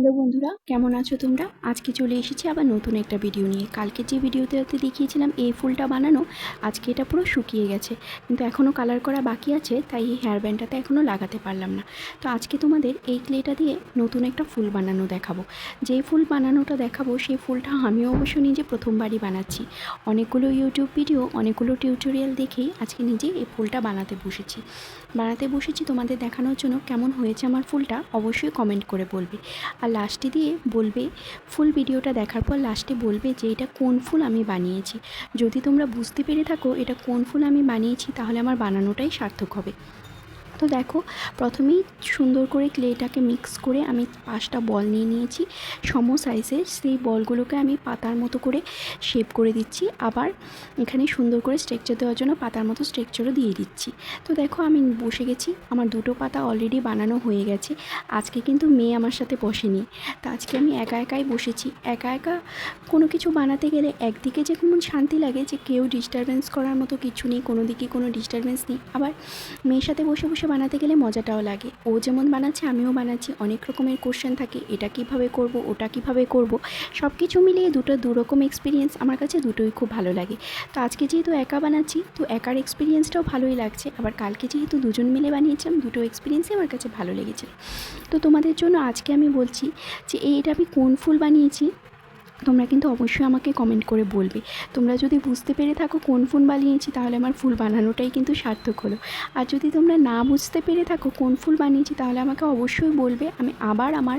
Hello বন্ধুরা, কেমন আছো তোমরা? আজকে চলে এসেছি আবার নতুন একটা ভিডিও নিয়ে। কালকে যে ভিডিওতে দেখিয়েছিলাম, এই ফুলটা বানানো, আজকে এটা পুরো শুকিয়ে গেছে। কিন্তু এখনও কালার করা বাকি আছে, তাই এই হেয়ার ব্যান্ডটাতে এখনও লাগাতে পারলাম না। তো আজকে তোমাদের এই ক্লেটা দিয়ে নতুন একটা ফুল বানানো দেখাবো। যেই ফুল বানানোটা দেখাবো, সেই ফুলটা আমিও অবশ্য নিজে প্রথমবারই বানাচ্ছি। অনেকগুলো ইউটিউব ভিডিও অনেকগুলো টিউটোরিয়াল দেখেই আজকে নিজে এই ফুলটা বানাতে বসেছি। বানাতে বসেছি তোমাদের দেখানোর জন্য কেমন হয়েছে আমার ফুলটা, অবশ্যই কমেন্ট করে বলবে। আর লাস্টে দিয়ে বলবে, ফুল ভিডিওটা দেখার পর লাস্টে বলবে যে এটা কোন ফুল আমি বানিয়েছি। যদি তোমরা বুঝতে পেরে থাকো এটা কোন ফুল আমি বানিয়েছি, তাহলে আমার বানানোটাই সার্থক হবে। তো দেখো, প্রথমেই সুন্দর করে ক্লেটাকে মিক্স করে আমি পাঁচটা বল নিয়ে নিয়েছি। সম সাইজের সেই বলগুলোকে আমি পাতার মতো করে শেপ করে দিচ্ছি। আবার এখানে সুন্দর করে স্ট্রেকচার দেওয়ার জন্য পাতার মতো স্ট্রেকচারও দিয়ে দিচ্ছি। তো দেখো, আমি বসে গেছি। আমার দুটো পাতা অলরেডি বানানো হয়ে গেছে। আজকে কিন্তু মেয়ে আমার সাথে বসেনি। তো আজকে আমি একা একাই বসেছি। একা একা কোনো কিছু বানাতে গেলে একদিকে যে কেমন শান্তি লাগে যে কেউ ডিস্টারবেন্স করার মতো কিছু নেই, কোনো দিকে কোনো ডিস্টারবেন্স নেই। আবার মেয়ের সাথে বসে বসে বানাতে গেলে মজাটাও লাগে। ও যেমন বানাচ্ছে, আমিও বানাচ্ছি। অনেক রকমের কোশ্চেন থাকে, এটা কীভাবে করব, ওটা কীভাবে করব। সব কিছু মিলিয়ে দুটো দুরকম এক্সপিরিয়েন্স আমার কাছে দুটোই খুব ভালো লাগে। তো আজকে যেহেতু একা বানাচ্ছি, তো একার এক্সপিরিয়েন্সটাও ভালোই লাগছে। আবার কালকে যেহেতু দুজন মিলে বানিয়েছিলাম, দুটো এক্সপিরিয়েন্সই আমার কাছে ভালো লেগেছে। তো তোমাদের জন্য আজকে আমি বলছি যে এইটা আমি কোন ফুল বানিয়েছি? তোমরা কিন্তু অবশ্যই আমাকে কমেন্ট করে বলবে। তোমরা যদি বুঝতে পেরে থাকো কোন ফুল বানিয়েছি, তাহলে আমার ফুল বানানোটাই কিন্তু সার্থক হলো। আর যদি তোমরা না বুঝতে পেরে থাকো কোন ফুল বানিয়েছি, তাহলে আমাকে অবশ্যই বলবে, আমি আবার আমার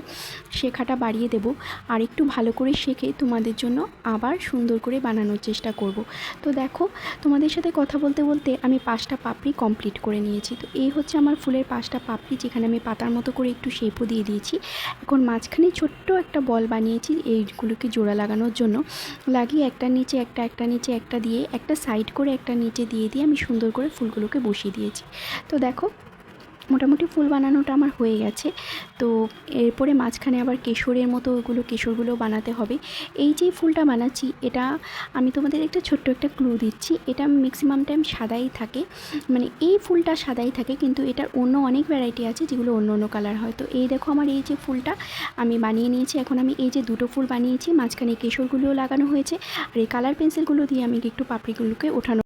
শেখাটা বাড়িয়ে দেব। আর একটু ভালো করে শেখে তোমাদের জন্য আবার সুন্দর করে বানানোর চেষ্টা করব। তো দেখো, তোমাদের সাথে কথা বলতে বলতে আমি পাঁচটা পাপড়ি কমপ্লিট করে নিয়েছি। তো এই হচ্ছে আমার ফুলের পাঁচটা পাপড়ি, যেখানে আমি পাতার মতো করে একটু শেপও দিয়ে দিয়েছি। এখন মাঝখানে ছোট্ট একটা বল বানিয়েছি, এইগুলোকে জোড়া লাগানোর জন্য লাগিয়ে একটা নিচে, একটা একটা নিচে, একটা দিয়ে একটা সাইড করে একটা নিচে দিয়ে দিয়ে আমি সুন্দর করে ফুলগুলোকে বসিয়ে দিয়েছি। তো দেখো মোটামুটি ফুল বানানোটা আমার হয়ে গেছে। তো এরপরে মাঝখানে আবার কেশরের মতো ওগুলো, কেশরগুলো বানাতে হবে। এই যে ফুলটা বানাচ্ছি, এটা আমি তোমাদের একটা ছোট্ট একটা ক্লু দিচ্ছি। এটা ম্যাক্সিমাম টাইম সাদাই থাকে। মানে এই ফুলটা সাদাই থাকে, কিন্তু এটার অন্য অনেক ভ্যারাইটি আছে, যেগুলো অন্য অন্য কালার হয়। তো এই দেখো আমার এই যে ফুলটা আমি বানিয়ে নিয়েছি। এখন আমি এই যে দুটো ফুল বানিয়েছি, মাঝখানে কেশরগুলোও লাগানো হয়েছে। আর এই কালার পেন্সিলগুলো দিয়ে আমি একটু পাপড়িগুলোকে ওঠানো